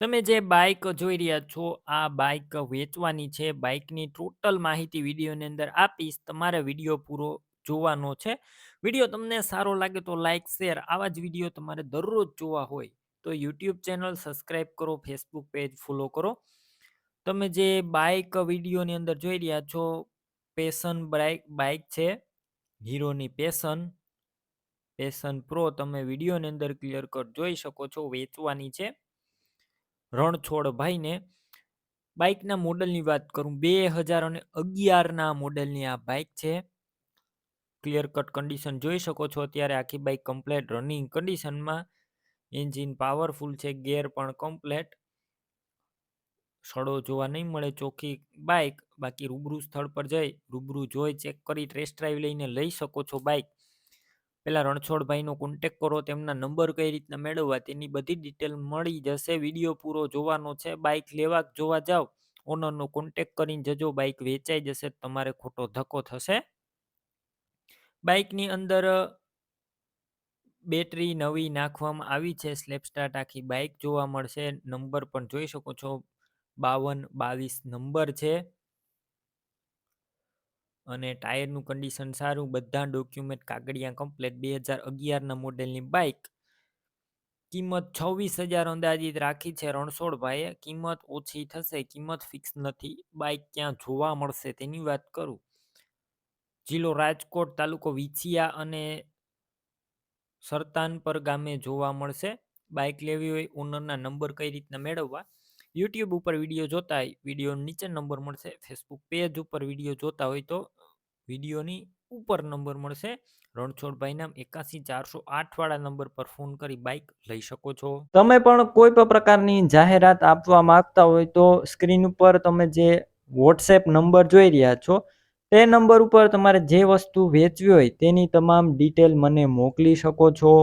તમે જે બાઇક જોઈ રહ્યા છો, આ બાઈક વેચવાની છે. બાઇકની ટોટલ માહિતી વિડીયોની અંદર આપીશ. તમારે વીડિયો પૂરો જોવાનો છે. વીડિયો તમને સારો લાગે તો લાઇક શેર આવા જ વીડિયો તમારે દરરોજ જોવા હોય તો યુટ્યુબ ચેનલ સબસ્ક્રાઈબ કરો, ફેસબુક પેજ ફોલો કરો. તમે જે બાઈક વિડીયોની અંદર જોઈ રહ્યા છો, પેશન બાઈક બાઇક છે. હીરોની પેશન. પેશન પ્રો તમે વિડીયોની અંદર ક્લિયર કટ જોઈ શકો છો, વેચવાની છે. રણછોડભાઈને બાઇકના મોડલની વાત કરું, બે હજાર અને અગિયારના મોડલની આ બાઈક છે. ક્લિયર કટ કન્ડિશન જોઈ શકો છો, અત્યારે આખી બાઇક કમ્પ્લેટ રનિંગ કન્ડિશનમાં એન્જિન પાવરફુલ છે ગેર પણ કમ્પ્લેટ સડો જોવા નહીં મળે, ચોખ્ખી બાઇક. બાકી રૂબરૂ સ્થળ પર જઈ, રૂબરૂ જોઈ ચેક કરી ટેસ્ટ ડ્રાઈવ લઈને લઈ શકો છો બાઈક પેલા રણછોડભાઈનો કોન્ટેક કરો, તેમના નંબર કઈ રીતના મેળવવા, તેની બધી ડિટેલ મળી જશે. વીડિયો પૂરો જોવાનો છે. બાઈક લેવા જોવા જાવ ઓનરનો કોન્ટેક કરીને જજો. બાઇક વેચાઈ જશે તમારે ખોટો ધક્કો થશે. બાઇકની અંદર બેટરી નવી નાખવામાં આવી છે. સ્લેપ સ્ટાર્ટ આખી બાઇક જોવા મળશે. નંબર પણ જોઈ શકો છો. બાવન બાવીસ નંબર છે. અને ટાયરનું કન્ડિશન સારું, બધા ડોક્યુમેન્ટ કાગળિયા કમ્પ્લેટ, બે હજાર અગિયારના મોડેલની બાઇક કિંમત છવ્વીસ હજાર અંદાજિત રાખી છે રણછોડભાઈએ. કિંમત ઓછી થશે, કિંમત ફિક્સ નથી. બાઇક ક્યાં જોવા મળશે તેની વાત કરું. જિલ્લો રાજકોટ તાલુકો વિછિયા અને સરતાનપર ગામે જોવા મળશે. બાઇક લેવી હોય ઓનરના નંબર કઈ રીતના મેળવવા? યુટ્યુબ ઉપર વીડિયો જોતા હોય વીડિયો નીચે નંબર મળશે. ફેસબુક પેજ ઉપર વીડિયો જોતા હોય તો વિડીયોની ઉપર નંબર મળશે. રણછોડભાઈ નામ એકાસી ચારસો આઠ વાળા નંબર પર ફોન કરી બાઇક લઈ શકો છો. તમે પણ કોઈ પણ પ્રકારની જાહેરાત આપવા માંગતા હોય તો સ્ક્રીન ઉપર તમે જે વોટ્સએપ નંબર જોઈ રહ્યા છો, તે નંબર ઉપર તમારે જે વસ્તુ વેચવી હોય તેની તમામ ડિટેલ મને મોકલી શકો છો.